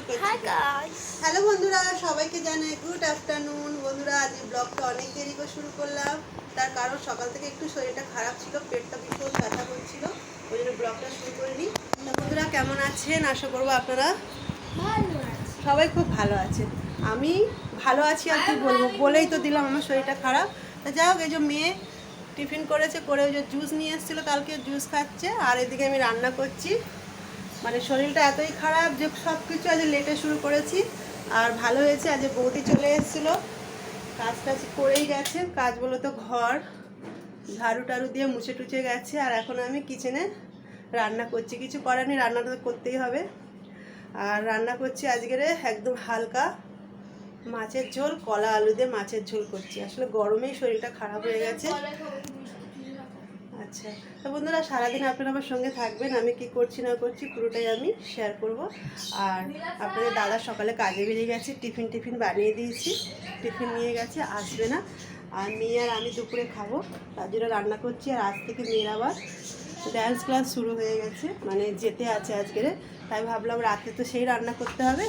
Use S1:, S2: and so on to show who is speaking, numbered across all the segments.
S1: চালু করছি। হ্যালো বন্ধুরা সবাইকে জানাই গুড আফটারনুন বন্ধুরা আজ ব্লগটা অনেক দেরি করে শুরু করলাম। তার কারণ সকাল থেকে একটু শরীরটা খারাপ ছিল পেটটা ভীষণ ব্যথা করছিল ওই জন্য ব্লগটা শুরু করিনি। তা বন্ধুরা কেমন আছেন? আশা করব আপনারা সবাই খুব ভালো আছে আমি ভালো আছি আর কি বলব বলেই তো দিলাম আমার শরীরটা খারাপ। তা যাই হোক এই যে মেয়ে টিফিন করেছে করে ওই যে জুস নিয়ে এসেছিল কালকে জুস খাচ্ছে আর এদিকে আমি রান্না করছি। মানে শরীরটা এতই খারাপ যে সব কিছু আজ লেটে শুরু করেছি। আর ভালো হয়েছে, আজ বৌদি চলে এসেছিল। কাজ টাজ করেই গেছে, কাজ বলো তো ঘর। ঝাড়ু টাড়ু দিয়ে মুছে টুছে গেছে, আর এখন আমি কিচেনে রান্না করছি। কিছু করার নেই, রান্নাটা তো করতেই হবে। আর রান্না করছি আজকের একদম হালকা মাছের ঝোল, কলা আলু দিয়ে মাছের ঝোল করছি। আসলে গরমেই শরীরটা খারাপ হয়ে গেছে। আচ্ছা তো বন্ধুরা, সারাদিন আপনারা আমার সঙ্গে থাকবেন। আমি কি করছি না করছি পুরোটাই আমি শেয়ার করব। আর আপনাদের দাদা সকালে কাজে বেরিয়ে গেছে, টিফিন টিফিন বানিয়ে দিয়েছি। টিফিন নিয়ে গেছে, আসবে না। আর মেয়ে আর আমি দুপুরে খাব। তার জন্য রান্না করছি। আর আজ থেকে মেয়ের আবার ড্যান্স ক্লাস শুরু হয়ে গেছে। মানে যেতে আছে আজকের তাই ভাবলাম রাতে তো সেই রান্না করতে হবে।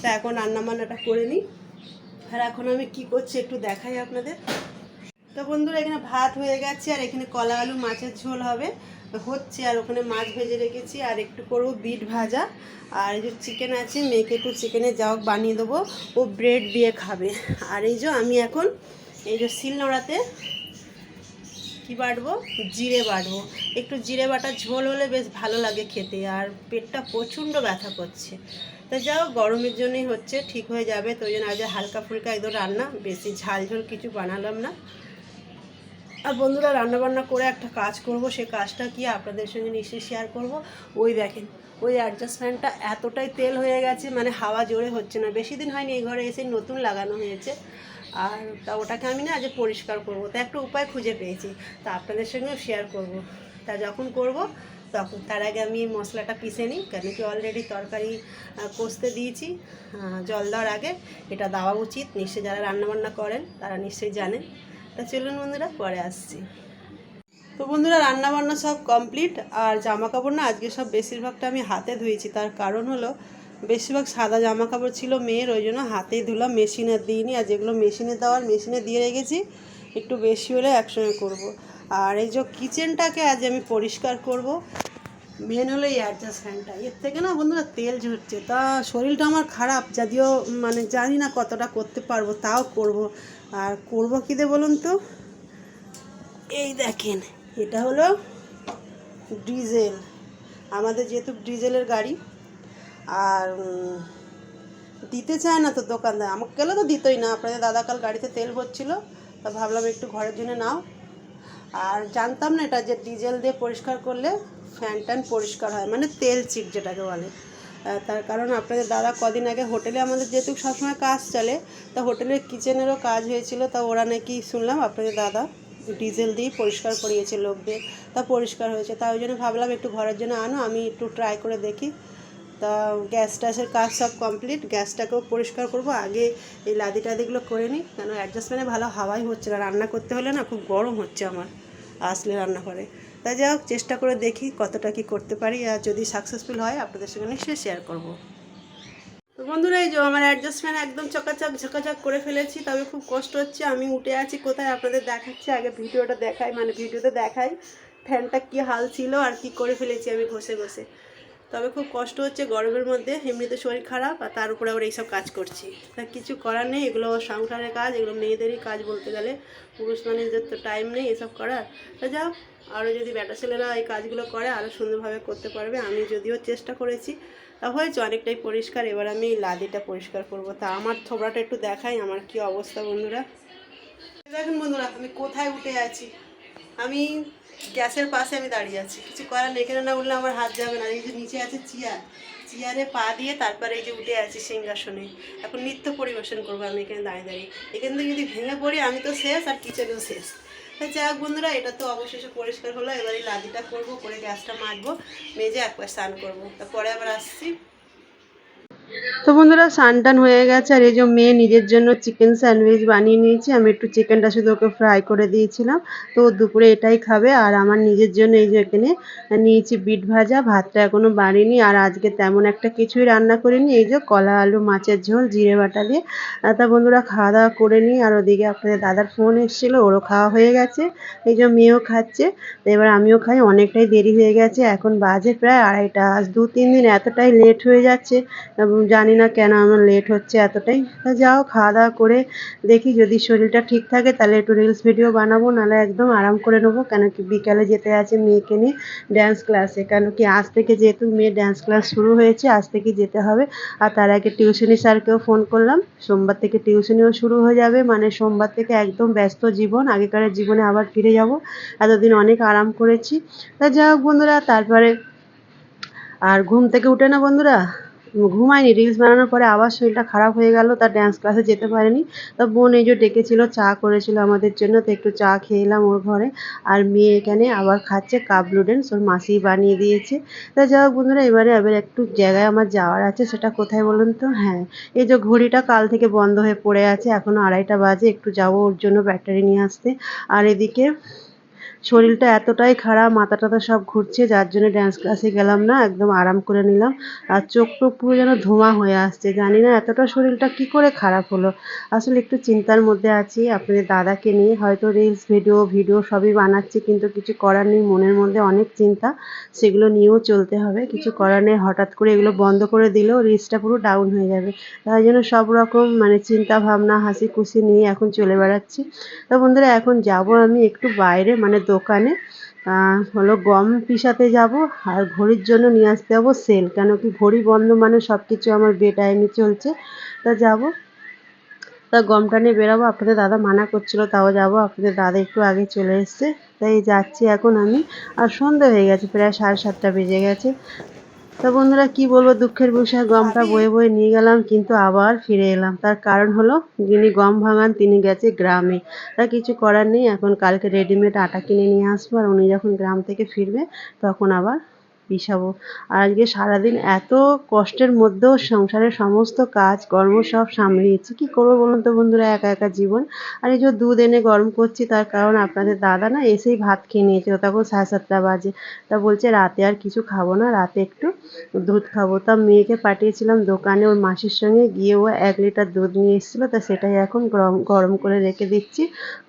S1: তা এখন রান্না বান্নাটা করে নিই। আর এখন আমি কি করছি একটু দেখাই আপনাদের। তো বন্ধুরা, এখানে ভাত হয়ে গেছে আর এখানে কলা আলু, মাছের ঝোল হবে। হচ্ছে আর ওখানে মাছ ভেজে রেখেছি আর একটু করব বিট ভাজা। আর এই যে চিকেন আছে, মেয়েকে একটু চিকেনের যাও, বানিয়ে দেবো। ও ব্রেড দিয়ে খাবে। আর এই যে আমি এখন এই যে শিলনোড়াতে কী বাটবো? জিরে বাটবো। একটু জিরে বাটা ঝোল হলে বেশ ভালো লাগে খেতে আর পেটটা প্রচণ্ড ব্যথা করছে। তা যাও, গরমের জন্যই হচ্ছে, ঠিক হয়ে যাবে। তো ওই জন্য আজ হালকা ফুলকা একদম রান্না, বেশি ঝাল ঝোল কিছু বানালাম না। আর বন্ধুরা, রান্নাবান্না করে একটা কাজ করব, সে কাজটা কি আপনাদের সঙ্গে নিশ্চয়ই শেয়ার করব? ওই দেখেন, ওই অ্যাডজাস্ট ফ্যানটা এতটাই তেল হয়ে গেছে মানে হাওয়া জোরে হচ্ছে না। বেশি দিন হয়নি এই ঘরে এসে নতুন লাগানো হয়েছে। আর তা ওটাকে আমি না আজ পরিষ্কার করব, তা একটা উপায় খুঁজে পেয়েছি, তা আপনাদের সঙ্গেও শেয়ার করব। তা যখন করব, তখন তার আগে আমি মশলাটা পিষে নিই, কেন কি অলরেডি তরকারি কষতে দিয়েছি। জল দেওয়ার আগে এটা দেওয়া উচিত, নিশ্চয়ই যারা রান্নাবান্না করেন, তারা নিশ্চয়ই জানেন। তা চলুন বন্ধুরা, পরে আসছি তো বন্ধুরা রান্না বান্না সব কমপ্লিট, আর জামা কাপড় না আজকে সব বেশিরভাগটা আমি হাতে ধুয়েছি তার কারণ হলো, বেশিরভাগ সাদা জামা কাপড় ছিল মেয়ের, ওই জন্য হাতেই ধুলাম, মেশিনে দিইনি, আর যেগুলো মেশিনে দেওয়ার মেশিনে দিয়ে রেখেছি, একটু বেশি হলে একসঙ্গে করব। আর এই যে কিচেনটাকে আজ আমি পরিষ্কার করব মেন হলো এই অ্যাডজাস্ট ফ্যানটা এর থেকে না বন্ধুরা তেল ঝরছে, তা শরীরটা আমার খারাপ, যদিও মানে জানি না কতটা করতে পারব, তাও করব। আর করব কী দিয়ে বলুন তো? এই দেখেন, এটা হলো ডিজেল আমাদের যেহেতু ডিজেলের গাড়ি, আর দিতে চায় না তো দোকানদার, আমাকে গেলে তো দিতই না। আপনাদের দাদা কাল গাড়িতে তেল ভরছিল, তা ভাবলাম একটু ঘরের জন্য নাও। আর জানতাম না এটা যে ডিজেল দিয়ে পরিষ্কার করলে ফ্যান ট্যান পরিষ্কার হয় মানে তেল চিট যেটাকে বলে। তার কারণ আপনাদের দাদা কদিন আগে হোটেলে আমাদের যেহেতু সবসময় কাজ চলে, তা হোটেলের কিচেনেরও কাজ হয়েছিল, তা ওরা নাকি শুনলাম আপনাদের দাদা ডিজেল দিয়ে পরিষ্কার করিয়েছে লোক দিয়ে তা পরিষ্কার হয়েছে। তা ওই জন্য ভাবলাম একটু ঘরের জন্য আনো, আমি একটু ট্রাই করে দেখি। তা গ্যাস ট্যাসের কাজ সব কমপ্লিট গ্যাসটাকেও পরিষ্কার করব, আগে এই লাদি টাদিগুলো করে নিই, কেন অ্যাডজাস্টমেন্টে ভালো হাওয়াই হচ্ছে না, রান্না করতে হলে না খুব গরম হচ্ছে আমার, আসলে রান্না তাই যাই হোক, চেষ্টা করে দেখি কতটা কি করতে পারি আর যদি সাকসেসফুল হয়, আপনাদের সঙ্গে নিশ্চয়ই শেয়ার করব। তো বন্ধুরা, এই যে আমার অ্যাডজাস্টমেন্ট একদম চকাচক ঝকাচক করে ফেলেছি, তবে খুব কষ্ট হচ্ছে। আমি উঠে আছি কোথায় আপনাদের দেখাচ্ছি, আগে ভিডিওটা দেখাই মানে ভিডিওতে দেখাই। ফ্যানটা কি হাল ছিল আর কি করে ফেলেছি আমি ঘষে ঘষে। তবে খুব কষ্ট হচ্ছে গরমের মধ্যে, এমনিতে শরীর খারাপ, আর তার উপরে আবার এইসব কাজ করছি। তা কিছু করার নেই, এগুলো সংসারের কাজ, এগুলো মেয়েদেরই কাজ বলতে গেলে। পুরুষ মানুষদের তো টাইম নেই এসব করার। তা যাও আরও যদি ব্যাটা ছেলেরা এই কাজগুলো করে আরও সুন্দরভাবে করতে পারবে, আমি যদিও চেষ্টা করেছি। তা হয়েছে, অনেকটাই পরিষ্কার, এবার আমি লাদিটা পরিষ্কার করব। তা আমার থোবড়াটা একটু দেখাই, আমার কি অবস্থা বন্ধুরা। দেখুন বন্ধুরা, আমি কোথায় উঠে আছি? আমি গ্যাসের পাশে আমি দাঁড়িয়ে আছি। কিছু করার এখানে না উঠলে আমার হাত যাবে না। এই যে নিচে আছে চেয়ার, চেয়ারে পা দিয়ে তারপরে এই যে উঠে আছি সিংহাসনে। এখন নৃত্য পরিবেশন করব আমি এখানে দাঁড়িয়ে দাঁড়িয়ে। এখান থেকে যদি ভেঙে পড়ি, আমি তো শেষ আর কিচেনেও শেষ। যাই হোক বন্ধুরা, এটা তো অবশেষে পরিষ্কার হলো। এবার এই লাদিটা করব, করে গ্যাসটা মাজবো মেজে একবার স্নান করব। তারপরে আবার আসছি। তো বন্ধুরা সানটান হয়ে গেছে আর এই যে মেয়ে নিজের জন্য চিকেন স্যান্ডউইচ বানিয়ে নিয়েছি। আমি একটু চিকেনটা শুধু ওকে ফ্রাই করে দিয়েছিলাম। তো দুপুরে এটাই খাবে আর আমার নিজের জন্য এই যে এখানে নিয়েছি বিট ভাজা, ভাতটা এখনও বাড়িনি আর আজকে তেমন একটা কিছুই রান্না করিনি। এই যে কলা আলু, মাছের ঝোল, জিরে বাটা দিয়ে। তা বন্ধুরা খাওয়া দাওয়া করে নিই আর ওদিকে আপনাদের দাদার ফোন এসেছিল, ওরও খাওয়া হয়ে গেছে। এই যে মেয়েও খাচ্ছে। তো এবার আমিও খাই, অনেকটাই দেরি হয়ে গেছে। এখন বাজে প্রায় আড়াইটা, আজ দু তিন দিন এতটাই লেট হয়ে যাচ্ছে। জানি না কেন আমার লেট হচ্ছে এতটাই। তা যাও, খাওয়া দাওয়া করে দেখি যদি শরীরটা ঠিক থাকে তাহলে একটু রিলস ভিডিও বানাবো, নাহলে একদম আরাম করে নেব। কেন কি বিকালে যেতে আছে মেয়েকে নিয়ে ড্যান্স ক্লাসে কেন কি আজ থেকে যেহেতু মেয়ে ড্যান্স ক্লাস শুরু হয়েছে, আজ থেকে যেতে হবে। আর তার আগে টিউশনি স্যারকেও ফোন করলাম। সোমবার থেকে টিউশনিও শুরু হয়ে যাবে। মানে সোমবার থেকে একদম ব্যস্ত জীবন। আগেকার জীবনে আবার ফিরে যাব। এতদিন অনেক আরাম করেছি। তা যাই হোক বন্ধুরা, তারপরে আর ঘুম থেকে উঠে না বন্ধুরা? ঘুমায়নি রিলস বানানোর পরে আবার শরীরটা খারাপ হয়ে গেল, তার ড্যান্স ক্লাসে যেতে পারেনি। তা বোন এই যে ডেকেছিল, চা করেছিল আমাদের জন্য, তো একটু চা খেয়ে এলাম ওর ঘরে। আর মেয়ে এখানে আবার খাচ্ছে কাপ নুডলস ওর মাসি বানিয়ে দিয়েছে। তা যাই হোক বন্ধুরা, এবারে এবার একটু জায়গায় আমার যাওয়ার আছে, সেটা কোথায় বলুন তো? হ্যাঁ এই যে ঘড়িটা কাল থেকে বন্ধ হয়ে পড়ে আছে এখনও আড়াইটা বাজে, একটু যাব ওর জন্য ব্যাটারি নিয়ে আসতে। আর এদিকে শরীরটা এতটাই খারাপ মাথা টাথা সব ঘুরছে, যার জন্য ড্যান্স ক্লাসে গেলাম না, একদম আরাম করে নিলাম। আর চোখ টোক পুরো যেন ধোঁয়া হয়ে আসছে, জানি না এতটা শরীরটা কি করে খারাপ হলো। আসলে একটু চিন্তার মধ্যে আছি, আপনাদের দাদাকে নিয়ে। হয়তো রিলস ভিডিও ভিডিও সবই বানাচ্ছি, কিন্তু কিছু করার নেই, মনের মধ্যে অনেক চিন্তা। সেগুলো নিয়েও চলতে হবে। কিছু করার নেই, হঠাৎ করে এগুলো বন্ধ করে দিলেও রিলসটা পুরো ডাউন হয়ে যাবে। তাই জন্য সব রকম মানে চিন্তা ভাবনা, হাসি খুশি নিয়ে এখন চলে বেড়াচ্ছি। তো বন্ধুরা, এখন যাব আমি একটু বাইরে মানে দোকানে। হলো গম পিসাতে যাব আর ঘড়ির জন্য নিয়ে আসতে যাব সেল। কেন কি ঘড়ি বন্ধ মানে সব কিছু আমার বে টাইমে চলছে। তা যাব। তা গমটা নিয়ে বেরাবো। আপনাদের দাদা মানা করছিল, তাও যাব। আপনাদের দাদা একটু আগে চলে এসছে। তাই যাচ্ছি এখন আমি। আর সন্ধ্যে হয়ে গেছে, প্রায় সাড়ে সাতটা বেজে গেছে। তো বন্ধুরা কি বলব, দুঃখের বিষয়, গমটা বয়ে বয়ে নিয়ে গেলাম, কিন্তু আবার ফিরে এলাম। তার কারণ হলো, যিনি গম ভাঙান, তিনি গেছে গ্রামে। তার কিছু করার নেই, এখন কালকে রেডিমেড আটা কিনে নিয়ে আসব, আর উনি যখন গ্রাম থেকে ফিরবে, তখন আবার পিসাবো আর আজকে সারাদিন এত কষ্টের মধ্যেও সংসারের সমস্ত কাজ, কর্ম সব সামলিয়েছি। কি করব বলুন তো বন্ধুরা, একা একা জীবন। আর এই যে দুধ এনে গরম করছি, তার কারণ আপনাদের দাদা না এসেই ভাত খেয়ে নিয়েছিল তখন সাড়ে সাতটা বাজে। তা বলছে, রাতে আর কিছু খাব না, রাতে একটু দুধ খাব। তা মেয়েকে পাঠিয়েছিলাম দোকানে, ওর মাসির সঙ্গে গিয়ে ও এক লিটার দুধ নিয়ে এসেছিল। তা সেটাই এখন গরম গরম করে রেখে দিচ্ছি।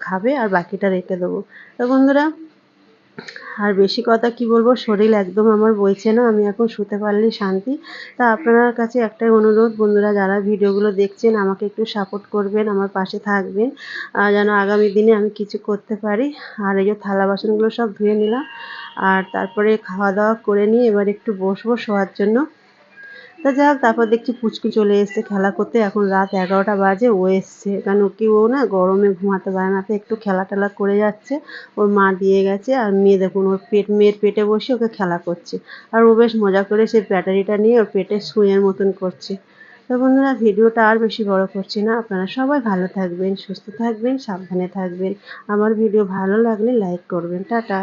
S1: খাবে আর বাকিটা রেখে দেবো। তো বন্ধুরা আর বেশি কথা কি বলব? শরীর একদম আমার বইছে না, আমি এখন শুতে পারলে শান্তি। তা আপনার কাছে একটাই অনুরোধ, বন্ধুরা যারা ভিডিওগুলো দেখছেন, আমাকে একটু সাপোর্ট করবেন, আমার পাশে থাকবেন। যেন আগামী দিনে আমি কিছু করতে পারি। আর এই যে থালা বাসনগুলো সব ধুয়ে নিলাম। আর তারপরে খাওয়া দাওয়া করে নিয়ে এবার একটু বসবো শোয়ার জন্য। তা যাই হোক তারপর দেখছি পুচকু চলে এসছে খেলা করতে। এখন রাত এগারোটা বাজে, ও এসছে। কারণ কি ও না গরমে ঘুমাতে পারে না, তো একটু খেলা টেলা করে যাচ্ছে। ওর মা দিয়ে গেছে আর মেয়ে দেখুন, ওর পেট, মেয়ের পেটে বসে ওকে খেলা করছে। আর ও বেশ মজা করে সেই ব্যাটারিটা নিয়ে ওর পেটে সুইয়ের মতন করছে। তো বন্ধুরা, ভিডিওটা আর বেশি বড় করছি না। আপনারা সবাই ভালো থাকবেন, সুস্থ থাকবেন, সাবধানে থাকবেন। আমার ভিডিও ভালো লাগলে লাইক করবেন। টাটা।